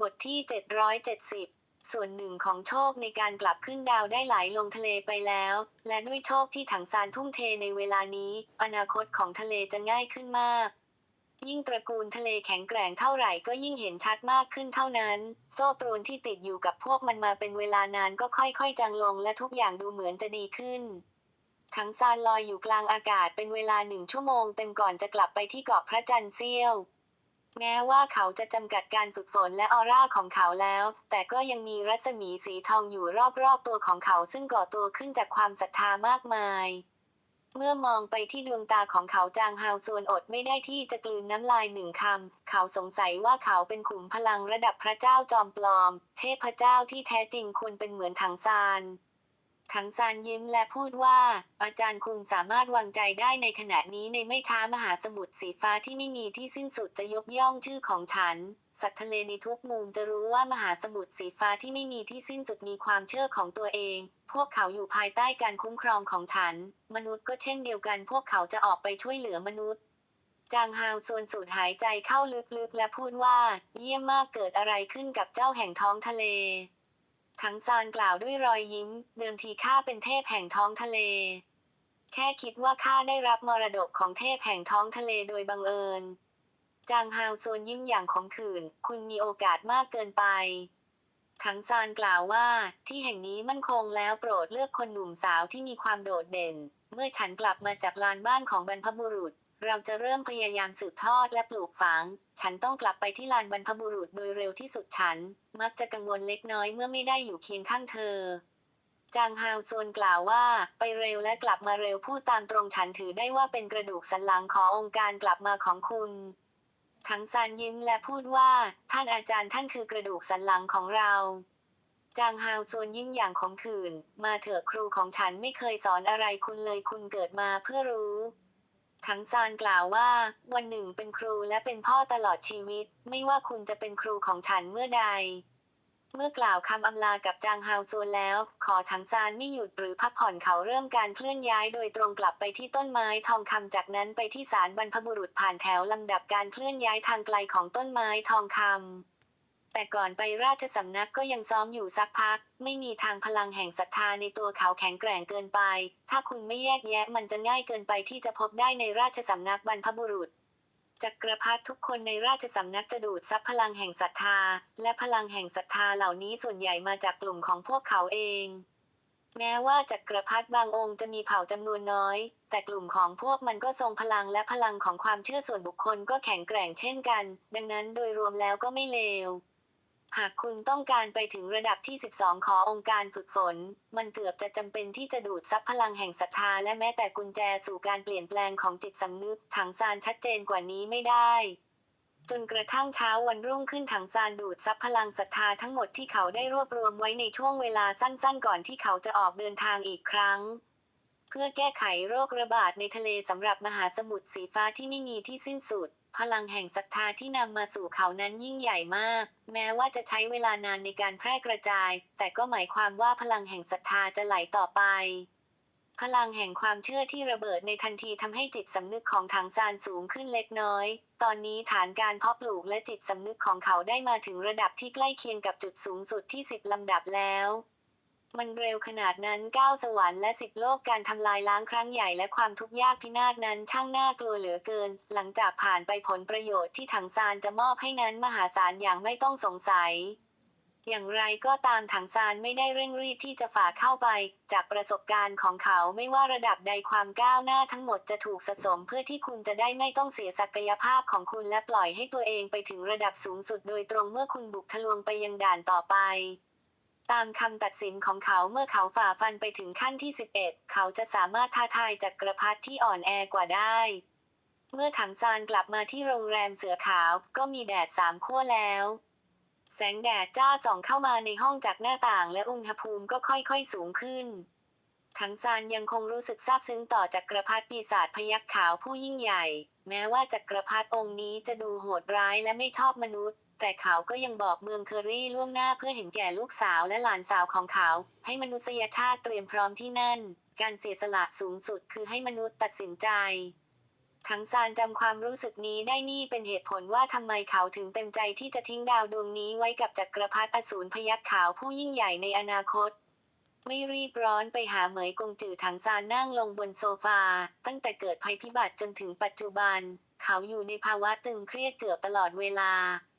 บทที่ 770 ส่วนหนึ่งของโชคในการกลับขึ้นดาวได้ไหลลงทะเลไปแล้ว และด้วยโชคที่ถังซานทุ่มเทในเวลานี้ อนาคตของทะเลจะง่ายขึ้นมากยิ่งตระกูลทะเลแข็งแกร่งเท่าไหร่ก็ยิ่งเห็นชัดมากขึ้นเท่านั้น โซ่ตรวนที่ติดอยู่กับพวกมันมาเป็นเวลานานก็ค่อยๆจางลงและทุกอย่างดูเหมือนจะดีขึ้นถังซานลอยอยู่กลางอากาศเป็นเวลาหนึ่งชั่วโมงเต็มก่อนจะกลับไปที่เกาะพระจันทร์เสี้ยว แม้ว่าเขาจะจำกัดการฝึกฝนและออร่าของเขาแล้ว แต่ก็ยังมีรัศมีสีทองอยู่รอบๆตัวของเขาซึ่งก่อตัวขึ้นจากความศรัทธามากมาย เมื่อมองไปที่ดวงตาของเขาจางฮาวส่วนอดไม่ได้ที่จะกลืนน้ำลายหนึ่งคำ เขาสงสัยว่าเขาเป็นขุมพลังระดับพระเจ้าจอมปลอม เทพเจ้าที่แท้จริงควรเป็นเหมือนถังซาน ถังซานยิ้มและพูดว่า อาจารย์คุงสามารถวางใจได้ในขณะนี้ในไม่ช้ามหาสมุทรสีฟ้าที่ไม่มีที่สิ้นสุดจะยกย่องชื่อของฉัน สัตว์ทะเลในทุกมุมจะรู้ว่ามหาสมุทรสีฟ้าที่ไม่มีที่สิ้นสุดมีความเชื่อของตัวเอง พวกเขาอยู่ภายใต้การคุ้มครองของฉัน มนุษย์ก็เช่นเดียวกัน พวกเขาจะออกไปช่วยเหลือมนุษย์จางฮาวส่วนสูดหายใจเข้าลึกๆ และพูดว่า เยี่ยมมากเกิดอะไรขึ้นกับเจ้าแห่งท้องทะเล ทั้งซานกล่าวด้วยรอยยิ้ม เดิมทีข้าเป็นเทพแห่งท้องทะเล แค่คิดว่าข้าได้รับมรดกของเทพแห่งท้องทะเลโดยบังเอิญ จางฮาวส่วนยิ้มอย่างขมขื่น คุณมีโอกาสมากเกินไป ทั้งซานกล่าวว่า ที่แห่งนี้มั่นคงแล้วโปรดเลือกคนหนุ่มสาวที่มีความโดดเด่น เมื่อฉันกลับมาจากลานบ้านของบรรพบุรุษ เราจะเริ่มพยายามสืบทอดและปลูกฝัง ฉันต้องกลับไปที่ลานบรรพบุรุษโดยเร็วที่สุดฉัน มักจะกังวลเล็กน้อยเมื่อไม่ได้อยู่เคียงข้างเธอ จางฮาวซวนกล่าวว่า ไปเร็วและกลับมาเร็วพูดตามตรงฉันถือได้ว่าเป็นกระดูกสันหลังขององค์การกลับมาของคุณทั้งซานยิ้มและพูดว่า ท่านอาจารย์ท่านคือกระดูกสันหลังของเรา จางฮาวซวนยิ้มอย่างขมขื่น มาเถอะครูของฉันไม่เคยสอนอะไรคุณเลยคุณเกิดมาเพื่อรู้ ทั้งซานกล่าวว่า วันหนึ่งเป็นครูและเป็นพ่อตลอดชีวิต ไม่ว่าคุณจะเป็นครูของฉันเมื่อใด เมื่อกล่าวคำอำลากับจางฮาวซวนแล้ว ขอถังซานไม่หยุดหรือพักผ่อนเขาเริ่มการเคลื่อนย้ายโดยตรงกลับไปที่ต้นไม้ทองคำจากนั้นไปที่ศาลบรรพบุรุษผ่านแถวลำดับการเคลื่อนย้ายทางไกลของต้นไม้ทองคำ แต่ก่อนไปราชสำนักก็ยังซ้อมอยู่สักพัก ไม่มีทางพลังแห่งศรัทธาในตัวเขาแข็งแกร่งเกินไป ถ้าคุณไม่แยกแยะมันจะง่ายเกินไปที่จะพบได้ในราชสำนักบรรพบุรุษจักรพรรดิทุกคนในราชสำนักจะดูดซับพลังแห่งศรัทธา และพลังแห่งศรัทธาเหล่านี้ส่วนใหญ่มาจากกลุ่มของพวกเขาเอง แม้ว่าจักรพรรดิบางองค์จะมีเผ่าจำนวนน้อย แต่กลุ่มของพวกมันก็ทรงพลังและพลังของความเชื่อส่วนบุคคลก็แข็งแกร่งเช่นกัน ดังนั้นโดยรวมแล้วก็ไม่เลว หากคุณต้องการไปถึงระดับที่ 12 ขอองค์การฝึกฝน มันเกือบจะจำเป็นที่จะดูดซับพลังแห่งศรัทธาและแม้แต่กุญแจสู่การเปลี่ยนแปลงของจิตสำนึกถังซานชัดเจนกว่านี้ไม่ได้ จนกระทั่งเช้าวันรุ่งขึ้นถังซานดูดซับพลังศรัทธาทั้งหมดที่เขาได้รวบรวมไว้ในช่วงเวลาสั้นๆ ก่อนที่เขาจะออกเดินทางอีกครั้ง เพื่อแก้ไขโรคระบาดในทะเลสำหรับมหาสมุทรสีฟ้าที่ไม่มีที่สิ้นสุด พลังแห่งศรัทธาที่นำมาสู่เขานั้นยิ่งใหญ่มาก แม้ว่าจะใช้เวลานานในการแพร่กระจาย แต่ก็หมายความว่าพลังแห่งศรัทธาจะไหลต่อไป พลังแห่งความเชื่อที่ระเบิดในทันทีทำให้จิตสำนึกของถังซานสูงขึ้นเล็กน้อย ตอนนี้ฐานการเพาะปลูกและจิตสำนึกของเขาได้มาถึงระดับที่ใกล้เคียงกับจุดสูงสุดที่สิบลำดับแล้ว มันเร็วขนาดนั้นก้าวสวรรค์และสิบโลกการทำลายล้างครั้งใหญ่และความทุกข์ยากพินาศนั้นช่างน่ากลัวเหลือเกิน หลังจากผ่านไปผลประโยชน์ที่ถังซานจะมอบให้นั้นมหาศาลอย่างไม่ต้องสงสัย อย่างไรก็ตามถังซานไม่ได้เร่งรีบที่จะฝ่าเข้าไป จากประสบการณ์ของเขาไม่ว่าระดับใดความก้าวหน้าทั้งหมดจะถูกสะสมเพื่อที่คุณจะได้ไม่ต้องเสียศักยภาพของคุณและปล่อยให้ตัวเองไปถึงระดับสูงสุดโดยตรงเมื่อคุณบุกทะลวงไปยังด่านต่อไป ตามคำตัดสินของเขาเมื่อเขาฝ่าฟันไปถึงขั้นที่ 11 เขาจะสามารถท้าทายจักรพรรดิที่อ่อนแอกว่าได้ เมื่อถังซานกลับมาที่โรงแรมเสือขาวก็มีแดดสามขั้วแล้ว แสงแดดจ้าส่องเข้ามาในห้องจากหน้าต่างและอุณหภูมิก็ค่อยๆสูงขึ้น ถังซานยังคงรู้สึกซาบซึ้งต่อจักรพรรดิปีศาจพยัคฆ์ขาวผู้ยิ่งใหญ่ แม้ว่าจักรพรรดิองค์นี้จะดูโหดร้ายและไม่ชอบมนุษย์ แต่เขาก็ยังบอกเมืองเคอรี่ล่วงหน้าเพื่อเห็นแก่ลูกสาวและหลานสาวของเขา ให้มนุษยชาติเตรียมพร้อมที่นั่น การเสียสละสูงสุดคือให้มนุษย์ตัดสินใจทั้งซานจำความรู้สึกนี้ได้นี่เป็นเหตุผลว่าทำไมเขาถึงเต็มใจที่จะทิ้งดาวดวงนี้ไว้กับจักรพรรดิอสูรพยัคฆ์ขาวผู้ยิ่งใหญ่ในอนาคต ไม่รีบร้อนไปหาเหมยกงจือถังซานนั่งลงบนโซฟา ตั้งแต่เกิดภัยพิบัติจนถึงปัจจุบัน เขาอยู่ในภาวะตึงเครียดเกือบตลอดเวลา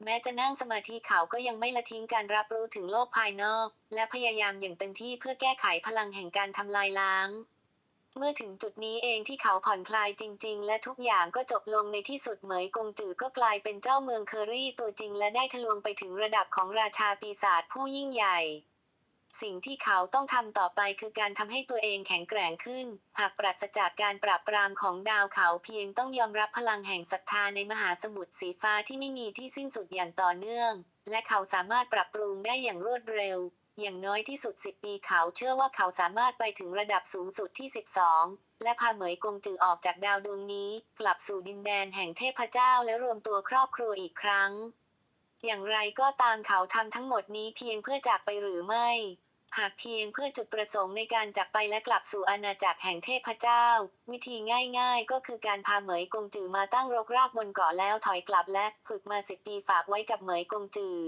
แม้จะนั่งสมาธิเขาก็ยังไม่ละทิ้งการรับรู้ถึงโลกภายนอก และพยายามอย่างเต็มที่เพื่อแก้ไขพลังแห่งการทำลายล้าง เมื่อถึงจุดนี้เองที่เขาผ่อนคลายจริง ๆ และทุกอย่างก็จบลงในที่สุดเหมยกงจือก็กลายเป็นเจ้าเมืองเคอรี่ตัวจริง และได้ทะลวงไปถึงระดับของราชาปีศาจผู้ยิ่งใหญ่ สิ่งที่เขาต้องทำต่อไปคือการทำให้ตัวเองแข็งแกร่งขึ้น หากปราศจากการปราบปรามของดาวเขาเพียงต้องยอมรับพลังแห่งศรัทธาในมหาสมุทรสีฟ้าที่ไม่มีที่สิ้นสุดอย่างต่อเนื่อง และเขาสามารถปรับปรุงได้อย่างรวดเร็ว อย่างน้อยที่สุด 10 ปีเขาเชื่อว่าเขาสามารถไปถึงระดับสูงสุดที่ 12 และพาเหมยกงจือออกจากดาวดวงนี้ กลับสู่ดินแดนแห่งเทพเจ้าและรวมตัวครอบครัวอีกครั้ง อย่างไรก็ตามเขาทำทั้งหมดนี้เพียงเพื่อจากไปหรือไม่ หากเพียงเพื่อจุดประสงค์ในการจากไปและกลับสู่อาณาจักรแห่งเทพเจ้า วิธีง่ายๆ ก็คือการพาเหมยกงจือมาตั้งรกรากบนเกาะแล้วถอยกลับและฝึกมาสิบปีฝากไว้กับเหมยกงจือ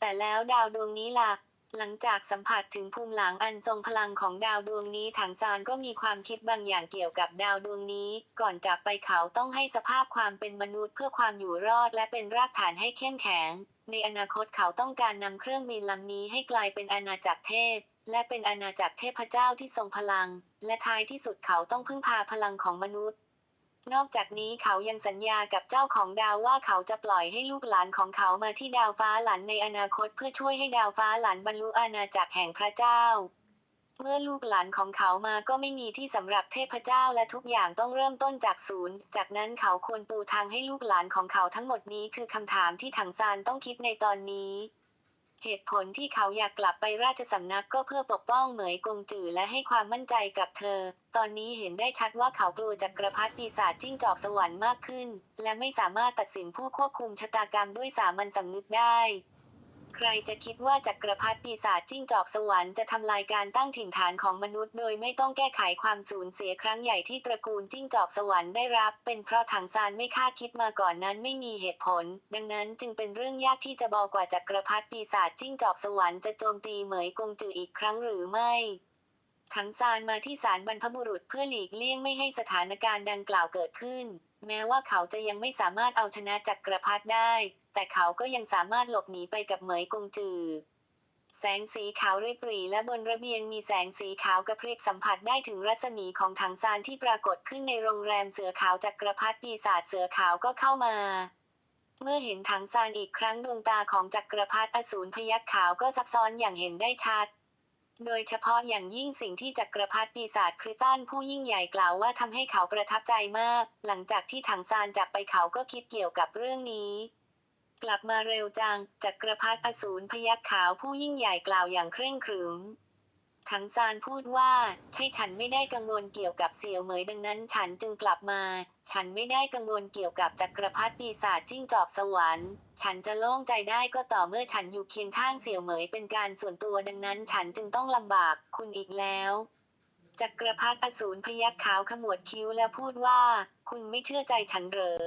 แต่แล้วดาวดวงนี้ล่ะ หลังจากสัมผัสถึงภูมิหลังอันทรงพลังของดาวดวงนี้ถังซานก็มีความคิดบางอย่างเกี่ยวกับดาวดวงนี้ ก่อนจากไปเขาต้องให้สภาพความเป็นมนุษย์เพื่อความอยู่รอดและเป็นรากฐานให้เข้มแข็ง ในอนาคตเขาต้องการนำเครื่องบินลำนี้ให้กลายเป็นอาณาจักรเทพ และเป็นอาณาจักรเทพเจ้าที่ทรงพลัง และท้ายที่สุดเขาต้องพึ่งพาพลังของมนุษย์ นอกจากนี้เขายังสัญญากับเจ้าของดาวว่าเขาจะปล่อยให้ลูกหลานของเขามาที่ดาวฟ้าหลันในอนาคตเพื่อช่วยให้ดาวฟ้าหลันบรรลุอาณาจักรแห่งพระเจ้า เมื่อลูกหลานของเขามาก็ไม่มีที่สำหรับเทพเจ้าและทุกอย่างต้องเริ่มต้นจากศูนย์ จากนั้นเขาควรปูทางให้ลูกหลานของเขาทั้งหมดนี้คือคำถามที่ถังซานต้องคิดในตอนนี้ เหตุผลที่เขาอยากกลับไปราชสำนักก็เพื่อปกป้องเหมยกงจือและให้ความมั่นใจกับเธอ ตอนนี้เห็นได้ชัดว่าเขากลัวจักรพรรดิปีศาจจิ้งจอกสวรรค์มากขึ้น และไม่สามารถตัดสินผู้ควบคุมชะตากรรมด้วยสามัญสำนึกได้ ใครจะคิดว่าจักรพรรดิปีศาจจิ้งจอกสวรรค์จะทำลายการตั้งถิ่นฐานของมนุษย์โดยไม่ต้องแก้ไขความสูญเสียครั้งใหญ่ที่ตระกูลจิ้งจอกสวรรค์ได้รับ เป็นเพราะถังซานไม่คาดคิดมาก่อนนั้นไม่มีเหตุผล ดังนั้นจึงเป็นเรื่องยากที่จะบอกว่าจักรพรรดิปีศาจจิ้งจอกสวรรค์จะโจมตีเหมยกงจืออีกครั้งหรือไม่ถังซานมาที่ศาลบรรพบุรุษเพื่อหลีกเลี่ยงไม่ให้สถานการณ์ดังกล่าวเกิดขึ้น แม้ว่าเขาจะยังไม่สามารถเอาชนะจักรพรรดิได้ แต่เขาก็ยังสามารถหลบหนีไปกับเหมยกงจือ แสงสีขาวริบรีและบนระเบียงมีแสงสีขาวกระพริบสัมผัสได้ถึงรัศมีของถังซานที่ปรากฏขึ้นในโรงแรมเสือขาวจักกรพรรดิปีศาจเสือขาวก็เข้ามา เมื่อเห็นถังซานอีกครั้งดวงตาของจักรพรรดิอสูรพยัคฆ์ขาวก็ซับซ้อนอย่างเห็นได้ชัดโดยเฉพาะอย่างยิ่งสิ่งที่จักรพรรดิปีศาจคริสตันผู้ยิ่งใหญ่กล่าวว่าทำให้เขาประทับใจมาก หลังจากที่ถังซานจากไปเขาก็คิดเกี่ยวกับเรื่องนี้ กลับมาเร็วจัง จักรพรรดิอสูรพยัคฆ์ขาวผู้ยิ่งใหญ่กล่าวอย่างเคร่งขรึม ถังซานพูดว่า ใช่ฉันไม่ได้กังวลเกี่ยวกับเสี่ยวเหมยดังนั้นฉันจึงกลับมา ฉันไม่ได้กังวลเกี่ยวกับจักรพรรดิปีศาจจิ้งจอกสวรรค์ ฉันจะโล่งใจได้ก็ต่อเมื่อฉันอยู่เคียงข้างเสี่ยวเหมยเป็นการส่วนตัวดังนั้นฉันจึงต้องลำบากคุณอีกแล้วจักรพรรดิอสูรพยัคฆ์ขาวขมวดคิ้วและพูดว่า คุณไม่เชื่อใจฉันเหรอ